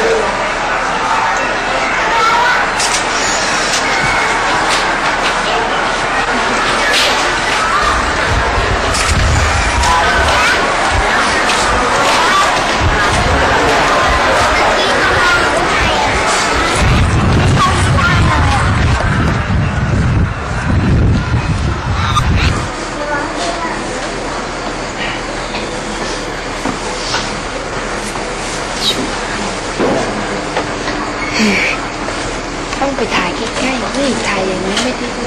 치는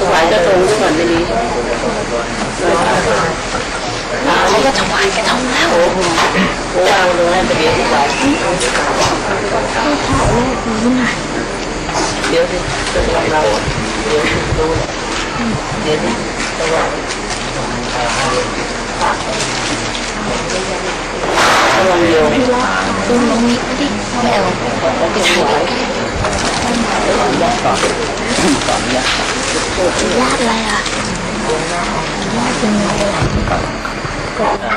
ถึงแล้วถวายก็ตรงทุกวันนี้เขาจะถวายกระทงแล้วโอ้โหโอ้เราเลยไปเดี๋ยวถวายเดี๋ยวสิจะถวายเราเดี๋ยวดูเดี๋ยวสิถวายระวังโยมตรงนี้ดิไม่ เอาแล้วถวายญาติอะไรอะ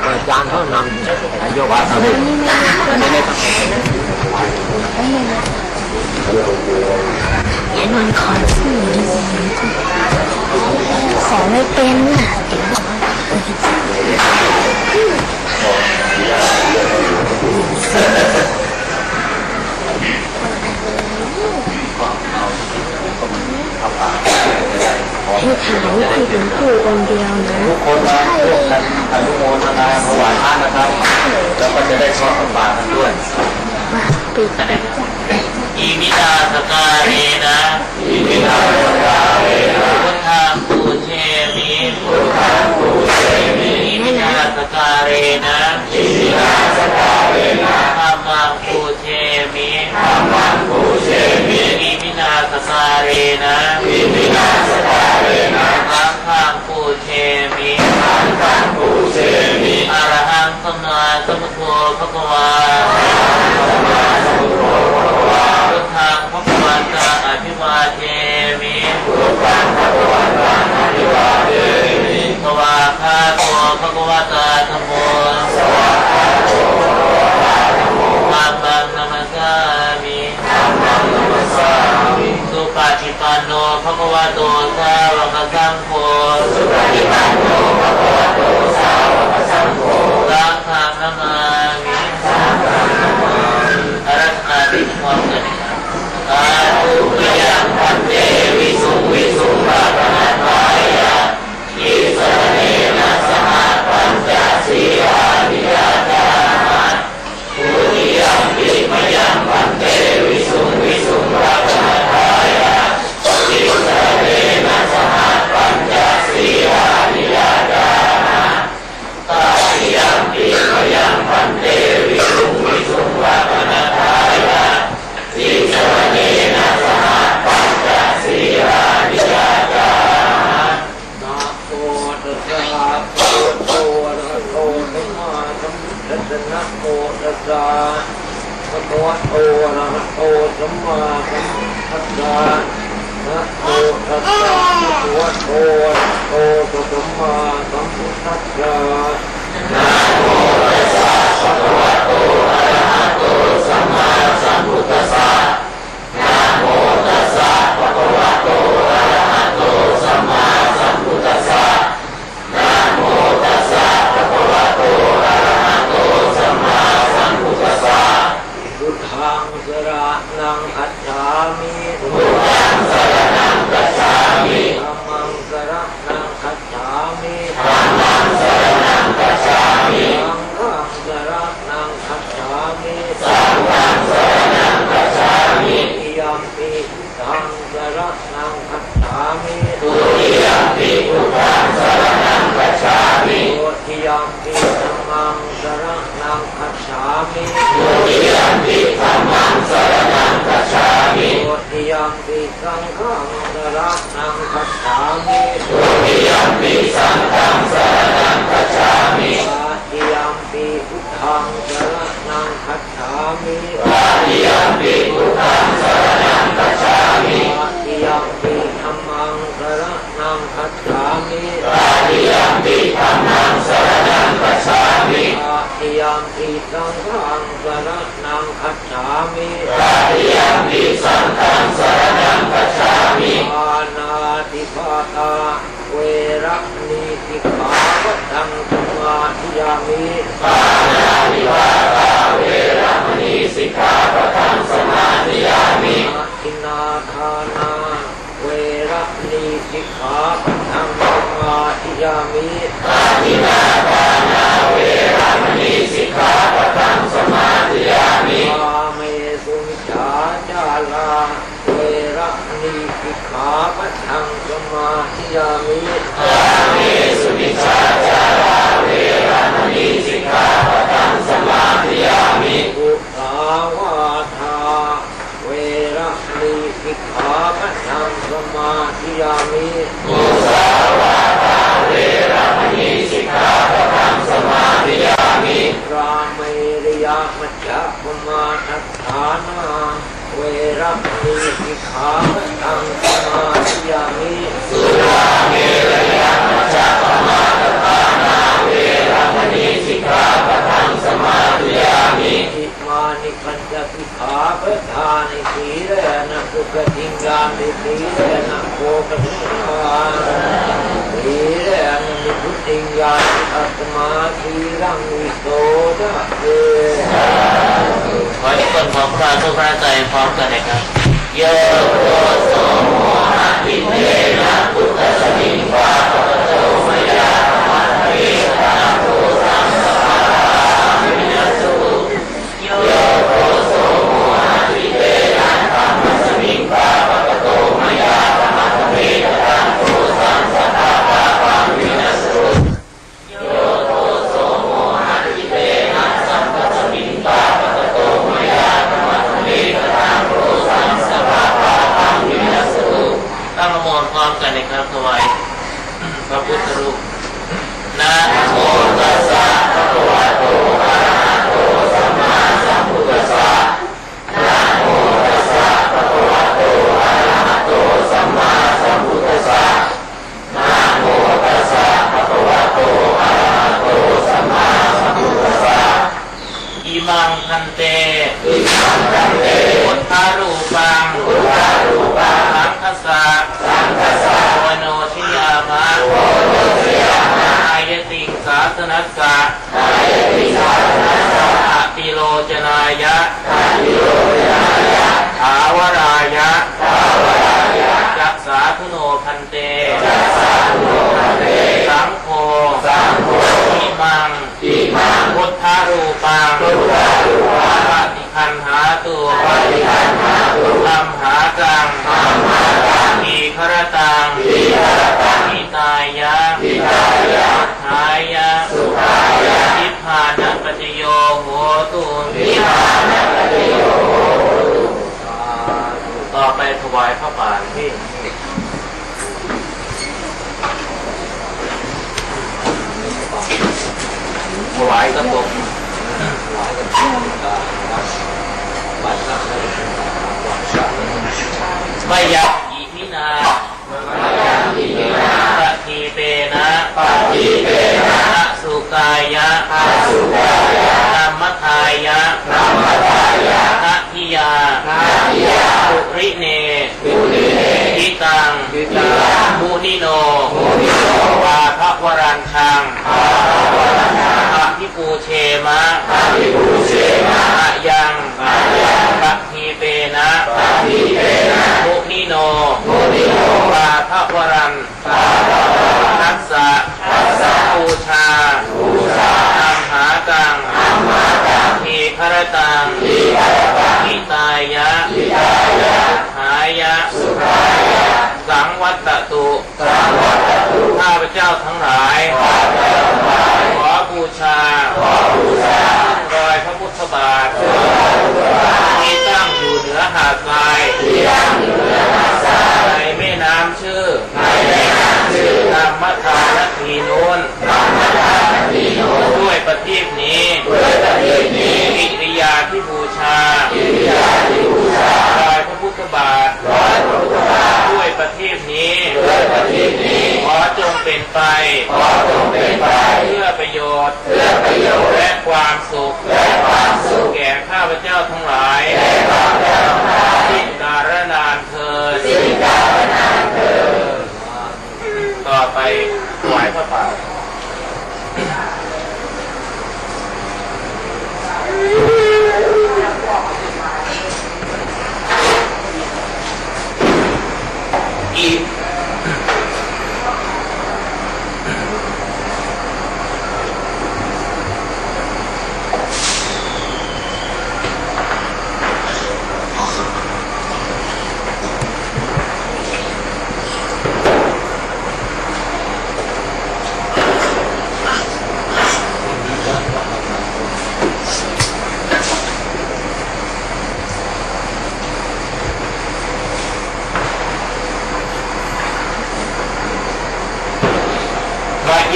อาจารย์เขานำนายกว่าทำให้ยายนอนขอที่ขอไม่เป็นอะ ให้ขายที่ถึงผู้คนเดียวนะ ทุกคนมาร่วมกันอนุโมทนาถวายทา นนะครับ แล้วก็จะได้ทอดปลากันด้วยว่าปิดอิมินาสการเรนะอิมินาสการเรนะพุทธังปูเชมิพุทธังปูเชมิอิมินาสการเรนะอิมินาสการเรนะธรรมังปูเชมิธรรมังปูเชมิอิมินาสการเรนะอิมินาสการเรนะสังฆังปูเชมิสังฆังปูเชมิอรหังสัมมาสัมพุทโธภะคะวา พุทธังพระกวันตังอภิวาเทมิพุทธังพระกวันตังอภิวาเทมิสวาคาโตพระกวตาธรรมโมสวาคาโตพระกวตาธรรมโมธัมมังนัมสสามิธัมมังนัมสสามิสุปฏิปันโนพระกวโตุสาวกสังโฆสุปฏิปันโนพระกวโตสาวกสังโฆสังฆังนามามิสังฆังนามามิอารัธนาดิความเกิดนะครับ อาตุมยังพันเตวิสุงวิสุงรัตนทายะอิสรเนนะสหปัญจสีอานิยาจามาปุริยังปิมยังพันเตวิสุงวิสุงรัตนทายะอิสรเนนะสหปัญจสีอานิยาจามาตายังปิมยังพันเตวิสุงวิสุงรัตนทายะ อิสรเนนะสหปัญจสีรานิยาจา นะโมตัสสะภะคะวะโตอะระหะโตสัมมาสัมพุทธัสสะนะโมตัสสะภะวะโตอะระหะโตสัมมาสัมพุทธัสสะนะโมตัสสะภะคะวะโตอะระหะโตสัมมาสัมพุทธัสสะนะโมตัสสะภะคะวะโตอะระหะโตสัมมาสัมพุทธัสสะนะโมตัสสะวะโตอะระหะโตสัมมาสัมพุทธัสสะนะโมตัสสะภะคะวะโตอะระหะโตสัมมาสัมพุทธัสสะ พุทธังสระนังคัจฉามิ พุทธังสรณังกัจฉามิ ธัมมังสระนังคัจฉามิ ธัมมังสรณังกัจฉามิ สังฆังสระนังคัจฉามิ สังฆังสรณังกัจฉามิ อิยัมปิทังสระนังคัจฉามิ ทุติยมปิพุทธังสรณังกัจฉามิ โอทิยัมปิธัมมังสระนังคัจฉามิ ทุติยมปิธัมมังสรณังกัจฉามิ โอทิยัม ปิสังฆังสระนังคัจฉามิทุติยมปิสังฆังสรณังกัจฉามิตาทิยัมปิพุทธังสระนังคัจฉามิตาติยมปิพุทธังสรณังกัจฉามิตาทิยัมปิธัมมังสระนังคัจฉามิตาติยมปิธัมมังสรณังกัจฉามิตาทิยัมปิสังฆังสระนังคัจฉามิ ตาติยมปิสังฆังสรณังกัจฉามิปานาติปาตาเวระนิติขาวัฏฐางสมาธิยามิปานาติวาตาเวรมณีสิกขาปะทังสมาธิยามิอาทินนาทานาเวระนีสิกขาปะทังสมาธิยามิอาทินาทานาเวรมณีสิกขาปะทังสมาธิยามิ วาเมสุมิจฉาจาราเวระนีสิ กขาปะทังสมาธิยามิอาเมสุมิชาจาราเวรมณีสิกขาปะทังสมาธิยามิอุสาวาทาเวระนีสิกขาปะทังสมาธิยามิมุสาวาทาเวรมณีสิกขาปะทังสมาธิยามิราเมริยามัจจปมาทัฏฐานา Atma Kiram Visoda Sera ขาปะทังสมาธิยามิสุราเมรยามัจจปมาทฐานาเวรมณีสิกขาปะทังสมาธิยามิอิมานิปัญจสิกขาปะทานิสีเรนะสุขติงยามิสีเระโภคสิงาสีเรนะมิพุติงยามิอัตมาสีรังวิโสดะเตขอให้คนพร้อมพระทุกพระใจพร้อมกันนะครับโยโกโสโมหะอิเทนะพุทธสมิงวาปะโตมยามัทเวทาโตสังสปามินัสสุโยโกโสโมหะอิเทนะธรรมสมิงวาปะโตมยามัทเวทาโตสังสปามินัสสุโยโกโสโมหะอิเทนะสัมปสมิงวาปะโตมยามัทเวทาโตสังสปามินัสสุตั้งละโมพร้อมกันเลยครับถวายพระพุทธรูปนะโมตัสสะภะคะวะโตอะระหะโตสัมมาสัมพุทธัสสะนะโมตัสสะภะคะวะโตอะระหะโตสัมมาสัมพุทธัสสะนะโมตัสสะภะคะวะโตอะระหะโตสัมมาสัมพุทธัสสะอิมังคันเตอิมังคันเตพุทธารูปังพุทธารูปังสังฆสสะสังฆสสะโวโนทิยามะโวโนทิยามะอายติง สาสนัสสะอายติงสาสนัสสะอติโลจนายะอติโลจนายะถาวรายะถาวรายะจักสาธุโนพันเตจักสาธุโนพันเตสังโฆสังโฆอิมังอิมังพุทธารูปังพุทธารูปังปฏิคันหาตุปฏิคันหาตุธรรมหากังธรรมหากังทีครตังทีครตังทิตายะ ทิตายะสุขายะสุขายะนิพพานัปัจโยโหตุนิพพานัปัจโยโหตุต่อไปถวายพระป่านที่ถวายกระปุกมยักอิมินากปะทีเปนะ ปฏิเปนะสุกายะสุกายะธรรมทายะธรรมทายะทัทิยาทัทิยาปุริเนปุริเนทิตังทิตังมุนิโนมุนิโนวาทวรันทังวาทวรันทังอะพิปูเชมะอะพิปูเชมะอะยังอะยังปะทีเปนะปะทีเปนะ มุนิโนมุนิโนปาทวรันปาทวรันทัสสะทัสสะบูชาบูชาอัมหากังอัมหากังทีครตั งทีครตังทิตายะทิตายะสุขายะสุขายะสังวัตตุสังวัตตุข้าพเจ้าทั้งหลายข้าพเจ้าทั้งหลายขอบูชาขอบูชารอยพระพุทธบาทที่ตั้งอยู่เหนือหาดทราย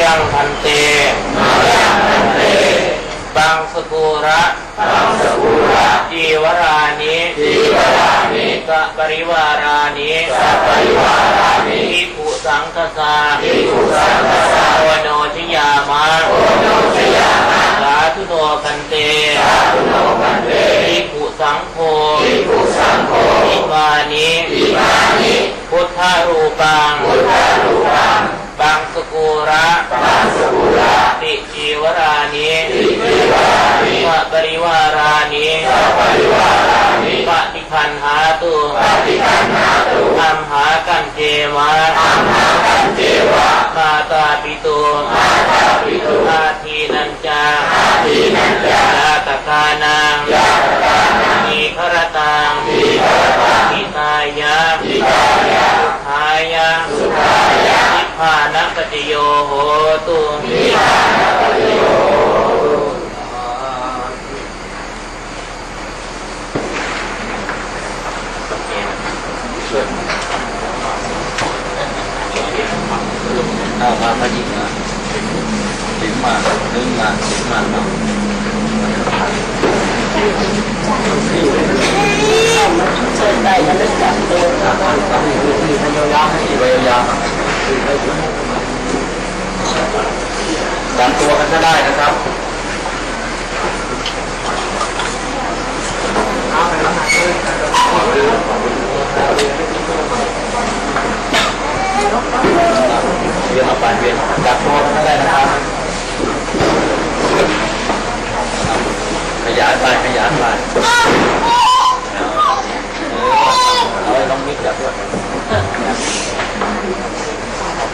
ยังพันเตมายังพันเตบังสกุระบังสกุระจีวรานิจีวรานิสัปริวารานิสัปริวารานิทิปุสังคสาทิปุสังคสาโอนุชยามะโอนุชยามะสาธุโตพันเตสาธุโตพันเตทิปุสังโฆทิปุสังโฆอิมานิอิมานิพุทธารูปังพุทธารูปัง ปังสกุระปังสกุระติจีวรานิติจีวรานิปะปริวารานิปะปริวารานิปฏิคันหาตุปฏิคันหาตุอัมหากันเจมะอัมหากันเจวะมาตาปิตุมาตาปิตุอาทีนันจาอา ทีนันจายาตกานังยาตกานังมีครตังมีครตังมิตายะมิตายะสุขายะสุขายะนิพพานะปฏิโยโหตุนิพพานะปฏิโยโหตุ อามาพยิงมาถึงาถึงมาถึงมาเนาะเชิญได้แล้วนึกจับตัวขี่ไปยาวๆจำตัวกันก็ได้นะครับเวียนออกไปเวียนจับตัวกันก็ได้นะครับ ยายไปขยายไปเอาไอ้น้องมิกจับด้วย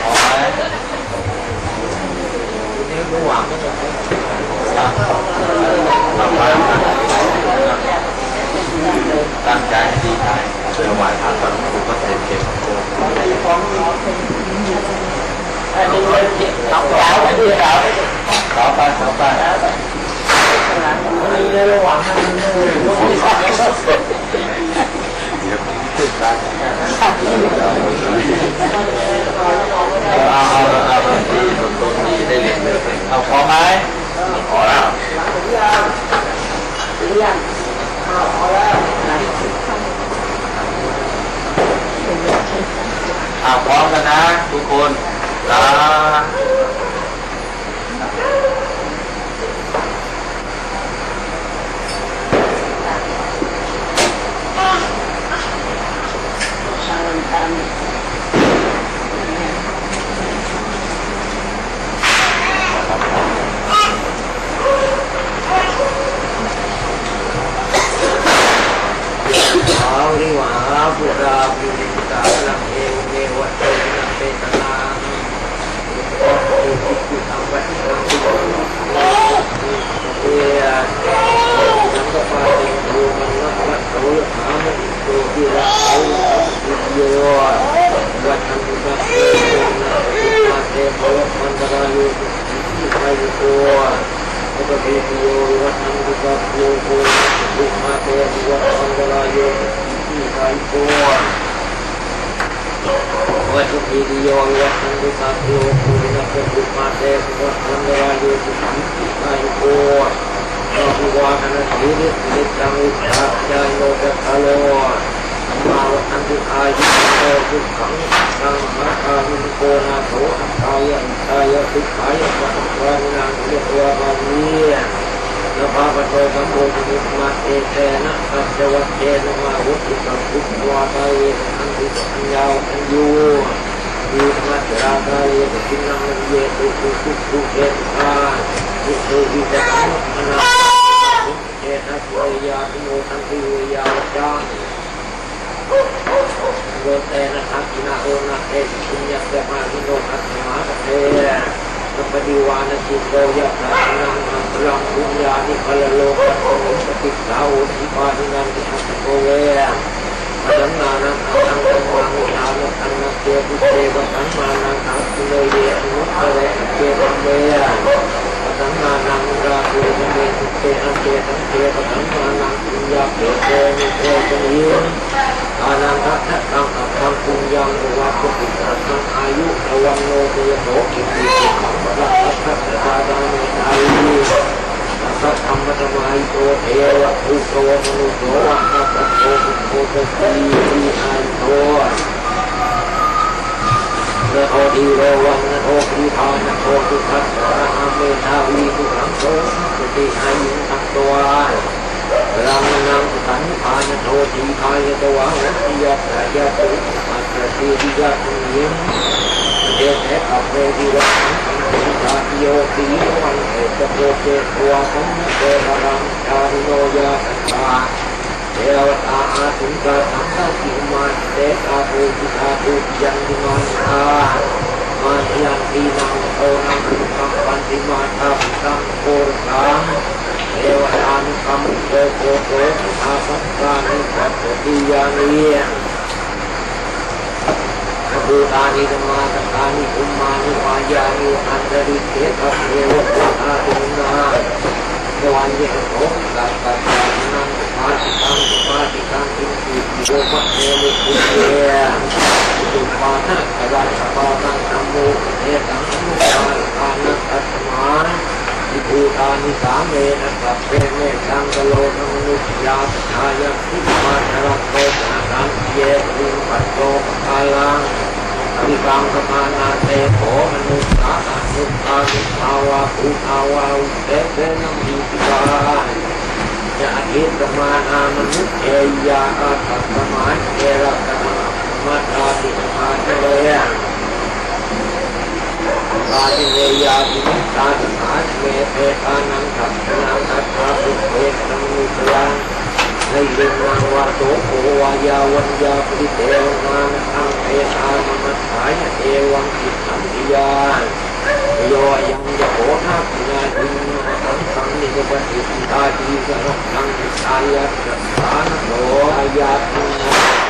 พอไหมนี่รู้หวังก็จะตั้งใจให้ดีใจช่วยถวายพระก่อนผมก็เต็มเก็บอันนี้เลยเจ็บสาวสาวที่สาวต่อไป ต่อไปนี่เลยระหว่างนั้นลูกที่สาวเอาเอาเอาดีต้นต้ได้เรียนเลยเอาพอไหมพอแล้วเอาพร้อมกันนะทุกคนลาเอาดิวะพุทธาปิณิตาลังเอวเมวะเตนะเปตนาโอโหปิตังวัตตังปิตังเอียสังฆปาติโยมันนะวัตโตยหามะโตติระโอวิโยวัฏังสัพเพนะปิมาเตภวะมันตรายโยติไคยโต ปะเทติโยวัฏังกุสัพโยโกตุมาเตติวัฏังกลายโยติไคย โตวัฏเทติโยวัฏังกุสัพโยโกตุมาเตติ ลายโยติไคยโตอาภิวาทนาสีริสิตังอุปาจายโกตุมาโถอัตตายะอัตตายะทุกขายะปัจจานังเรียกว่าบาลีนะภาปโตสัมโพธิมุมาเอเตนะสัจวัตเตนะมาวุติสัมพุทวาตายอันติสัญญาอันยูดีมัจราตายะกินังเยตุตุตุตุเอตาทุตุวิจังอนาเอนะสวยาตุโมทันติเวยาวจาโยเตนะทักินาโอนะเอสุญญะเตมาหิโนอัตมาตะเทสัพดิวานะจิโตยะพระนัง อังคุญญานิพลโลกัสสมิปฏิสาวุธิปานินันติอัตโกเวอดัมนานังอังตังมังวิหารตังนัเตปุเตวะตังมานังอัตโนเยอนุตเรเกตังเวอดัมนานังราภูเมตุเตอันเตตังเตวะตังมานังปุญญาเกเตมิเตจังยินอานังรัตตังอัตถังปุญญังอุวาปุติสัตตังอายุอวังโนเตโตสุขังรัตตัตตะดาดามิอายุสัทธา อุโตมนุโสวังนะปัตโตปุโตตะสีทีอันโตนะโอดีโรวังนะโอปีพานะโอตุขัสสะอาเมธาวีตุขังโตสติอายุตังตัวรังนังสันพานโททีพายตัวหัตถิยะสายะตุอัตติวิยะตุยิมเดชะอัปเรดิวัง สังฆาติโยติวันเอตโปเจตัวสัมเทรังชาริโนยาสัตตาเทวตาอาสุกาสังฆติมาเตตาภูติอาภูยันติมันตามาเทียนทีนังโตนังสุขังปันติมาตาสังโกรังเทวดานุกรรมโตโกโตอาสักการนิปัสสติยานีภูตานิธรรมาสตานิอุมมานิวายานิอันตริเทพเทวตาตุนาเทวันเยโสกัสกัสนังมาติตังปาติตังอินทิโยมะเทมุคุเยสุปานะกะรัสปานังธั มโมเทตังอนุปาทานัตัสมาทิภูตานิสามเมนะสัพเพเมตังกโลกมนุษยาปชายาทิมาชรัตโตสาสังเยติปัตโตปะคาลังอภิกังสมานาเตโขมนุสาอนุภานิภาวะภูภาวะอุเตเตนะมีติกาจะอธิสมานามนุษเอยาอาตสมาเอระกะมาตาติมาเตเลยะกาจิเนยาติมิตาสมาเมตปานังขับนังขับพระพุทธเตังมุตลังในเรื่องนางวาโตโค วันยาปิเทวนานังเอตามมัสสายเอวังจิตสัมปิยาโยยังจะโหนาปินาจินสังสังนิกปฏิตาจีสระสังอิสายะสัสานโสอายาตินา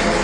好。